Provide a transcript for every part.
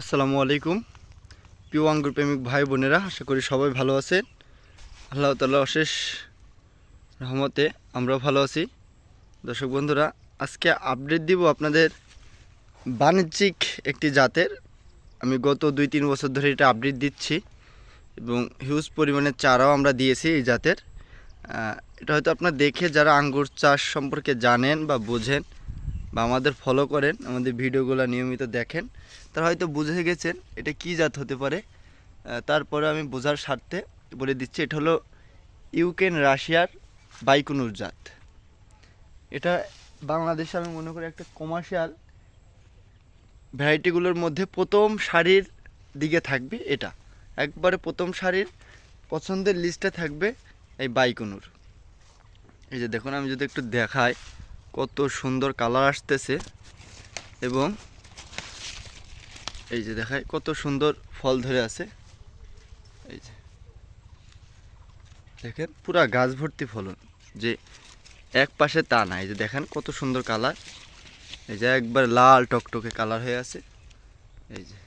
আসসালামু আলাইকুম। প্রিয় আঙ্গুর প্রেমিক ভাই বোনেরা, আশা করি সবাই ভালো আছেন। আল্লাহ তাল্লাহ অশেষ রহমতে আমরাও ভালো আছি। দর্শক বন্ধুরা, আজকে আপডেট দিব আপনাদের বাণিজ্যিক একটি জাতের। আমি গত দুই তিন বছর ধরে এটা আপডেট দিচ্ছি এবং হিউজ পরিমাণে চারাও আমরা দিয়েছি এই জাতের। এটা হয়তো আপনার দেখে যারা আঙ্গুর চাষ সম্পর্কে জানেন বা বোঝেন বা আমাদের ফলো করেন, আমাদের ভিডিওগুলো নিয়মিত দেখেন, তারা হয়তো বুঝে গেছেন এটা কি জাত হতে পারে। তারপরে আমি বোঝার স্বার্থে বলে দিচ্ছি, এটা হলো ইউক্রেন রাশিয়ার বাইকুনুর জাত। এটা বাংলাদেশে আমি মনে করি একটা কমার্শিয়াল ভ্যারাইটিগুলোর মধ্যে প্রথম শাড়ির দিকে থাকবে এটা। একবারে প্রথম শাড়ির পছন্দের লিস্টে থাকবে এই বাইকুনুর। এই যে দেখুন, আমি যদি একটু দেখাই। কত সুন্দর কালার আসতেছে এবং এই যে দেখায় কত সুন্দর ফল ধরে আছে। এই যে। দেখেন, পুরা গাছ ভর্তি ফলন, যে এক পাশে তা না। এই যে দেখেন, কত সুন্দর কালার। এই যে একবার লাল টকটকে কালার হয়ে আছে। এই যে,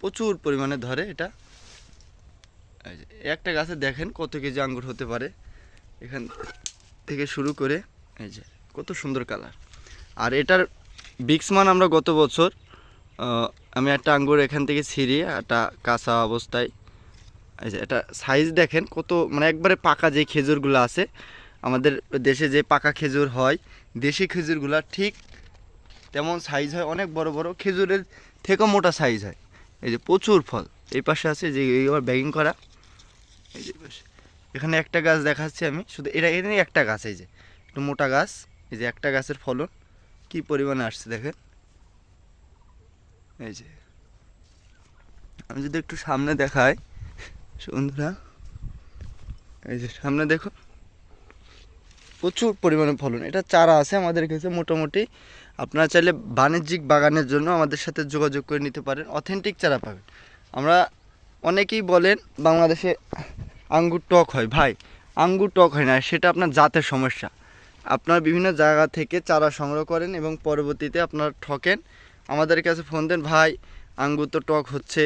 প্রচুর পরিমাণে ধরে এটা। এই যে একটা গাছে দেখেন কত কেজি আঙ্গুর হতে পারে। এখান থেকে শুরু করে, এই যে। কত সুন্দর কালার। আর এটার বিক্সমান আমরা গত বছর আমি একটা আঙ্গুর এখান থেকে ছিঁড়িয়ে একটা কাঁচা অবস্থায়। এই যে, এটা সাইজ দেখেন, কত মানে একবারে পাকা যে খেজুরগুলো আছে, আমাদের দেশে যে পাকা খেজুর হয়, দেশি খেজুরগুলো ঠিক তেমন সাইজ হয়, অনেক বড় বড়, খেজুরের থেকেও মোটা সাইজ হয়। এই যে, প্রচুর ফল। এই পাশে আছে যে এবার ব্যাগিং করা। এই যে এখানে একটা গাছ দেখাচ্ছি আমি, শুধু এটা এখানে একটা গাছ, এই যে, একটু মোটা গাছ। এই যে একটা গাছের ফলন কি পরিমাণে আসছে দেখেন? এই যে। আমি যদি একটু সামনে দেখাই বন্ধুরা এই যে সামনে দেখো প্রচুর পরিমাণে ফলন। এটা চারা আছে আমাদের কাছে মোটামুটি। আপনারা চাইলে বাণিজ্যিক বাগানের জন্য আমাদের সাথে যোগাযোগ করে নিতে পারেন। অথেন্টিক চারা পাবেন। আমরা অনেকেই বলেন, বাংলাদেশে আঙ্গুর টক হয়। ভাই, আঙ্গুর টক হয় না, সেটা আপনার জাতের সমস্যা। আপনার বিভিন্ন জায়গা থেকে চারা সংগ্রহ করেন এবং পরবর্তীতে আপনার ঠকেন। আমাদের কাছে ফোন দেন, ভাই, আঙ্গুর তো টক হচ্ছে।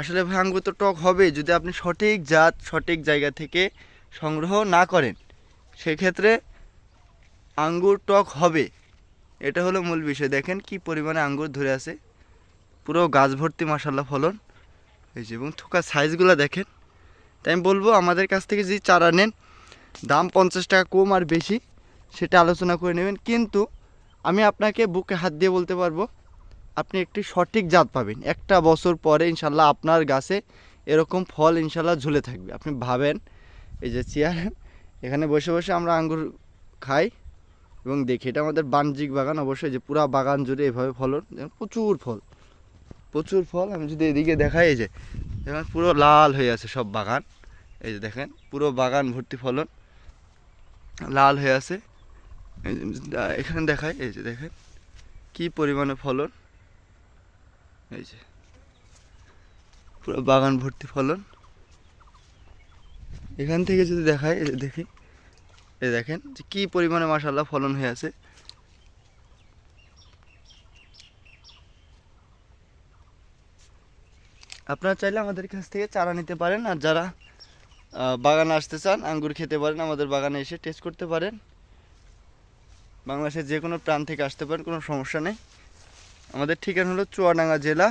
আসলে ভাই, আঙ্গুর তো টক হবে যদি আপনি সঠিক জাত, সঠিক জায়গা থেকে সংগ্রহ না করেন, সেক্ষেত্রে আঙ্গুর টক হবে। এটা হলো মূল বিষয়। দেখেন কি পরিমাণে আঙ্গুর ধরে আছে। পুরো গাছ ভর্তি মাসাল্লাহ ফলন। যে, এবং থোকা সাইজগুলো দেখেন। তাই আমি বলব, আমাদের কাছ থেকে যদি চারা নেন, দাম পঞ্চাশ টাকা কম আর বেশি। সেটা আলোচনা করে নেবেন। কিন্তু আমি আপনাকে বুকে হাত দিয়ে বলতে পারব, আপনি একটি সঠিক জাত পাবেন। একটা বছর পরে ইনশাল্লাহ আপনার গাছে এরকম ফল ইনশাল্লাহ ঝুলে থাকবে। আপনি ভাবেন, এই যে চেয়ার এখানে বসে বসে আমরা আঙ্গুর খাই এবং দেখি। এটা আমাদের বাণিজ্যিক বাগান, অবশ্যই যে পুরা বাগান জুড়ে এভাবে ফলন প্রচুর ফল প্রচুর ফল। আমি যদি এদিকে দেখাই, এই যে, দেখেন পুরো লাল হয়ে আছে সব বাগান। এই যে দেখেন, পুরো বাগান ভর্তি ফলন লাল হয়ে আছে। এখানে দেখায় এই যে দেখেন, কি পরিমাণে ফলন? এই যে, পুরো বাগান ভর্তি ফলন। এখান থেকে যদি দেখায় এই যে দেখি, এই দেখেন যে কী পরিমাণে মাসাল্লাহ ফলন হয়ে আছে। আপনারা চাইলে আমাদের কাছ থেকে চারা নিতে পারেন, আর যারা বাগানে আসতে চান, আঙ্গুর খেতে পারেন, আমাদের বাগানে এসে টেস্ট করতে পারেন। বাংলাদেশের যে কোনো প্রান্ত থেকে আসতে পারেন, কোনো সমস্যা নেই। আমাদের ঠিকানা হলো চুয়াডাঙ্গা জেলা,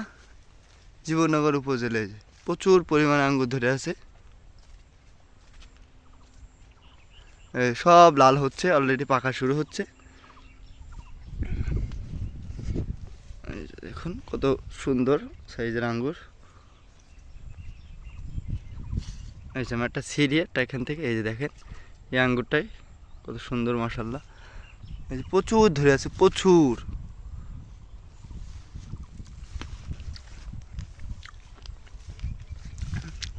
জীবননগর উপজেলায়। প্রচুর পরিমাণে আঙ্গুর ধরে আছে। সব লাল হচ্ছে অলরেডি পাকা শুরু হচ্ছে। দেখুন, কত সুন্দর সাইজের আঙ্গুর। এই যে আমার একটা একটা এখান থেকে, এই যে দেখেন, এই আঙ্গুরটাই কত সুন্দর যে প্রচুর ধরে আছে, প্রচুর।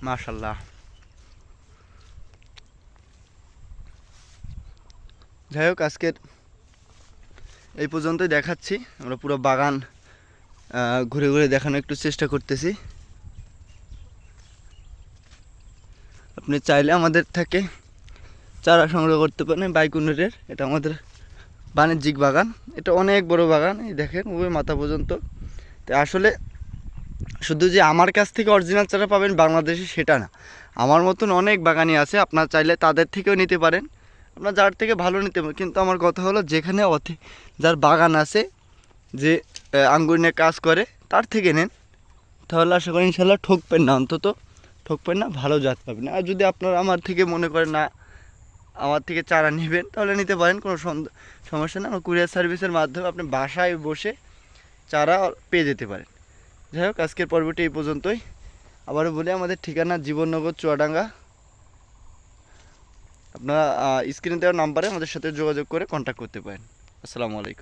মাশাল্লাহ যাই হোক, আজকের এই পর্যন্তই দেখাচ্ছি। আমরা পুরো বাগান ঘুরে ঘুরে দেখানোর একটু চেষ্টা করতেছি। আপনি চাইলে আমাদের থেকে চারা সংগ্রহ করতে পারেন বাইকুনুরের এটা আমাদের বাণিজ্যিক বাগান। এটা অনেক বড় বাগান, এই দেখেন ওই মাথা পর্যন্ত। তো আসলে শুধু যে আমার কাছ থেকে অরিজিনাল চারা পাবেন বাংলাদেশে সেটা না। আমার মতন অনেক বাগানি আছে, আপনার চাইলে তাদের থেকেও নিতে পারেন। আপনার যার থেকে ভালো নিতে পারেন কিন্তু আমার কথা হলো যেখানে অথি যার বাগান আছে, যে আঙ্গুর নিয়ে কাজ করে, তার থেকে নেন। তাহলে আশা করি ইনশাল্লাহ ঠকবেন না, অন্তত ঠকবেন না, ভালো জাত পাবেন। আর যদি আপনারা আমার থেকে মনে করেন না আমার থেকে চারা নেবেন, তাহলে নিতে পারেন, কোনো সমস্যা না আমার কুরিয়ার সার্ভিসের মাধ্যমে আপনি বাসায় বসে চারা পেয়ে যেতে পারেন। যাই হোক, আজকের পর্বটি এই পর্যন্তই। আবারও বলি, আমাদের ঠিকানা জীবননগর, চুয়াডাঙ্গা। আপনারা স্ক্রিনে দেওয়ার নাম্বারে আমাদের সাথে যোগাযোগ করে কন্ট্যাক্ট করতে পারেন। আসসালামু আলাইকুম।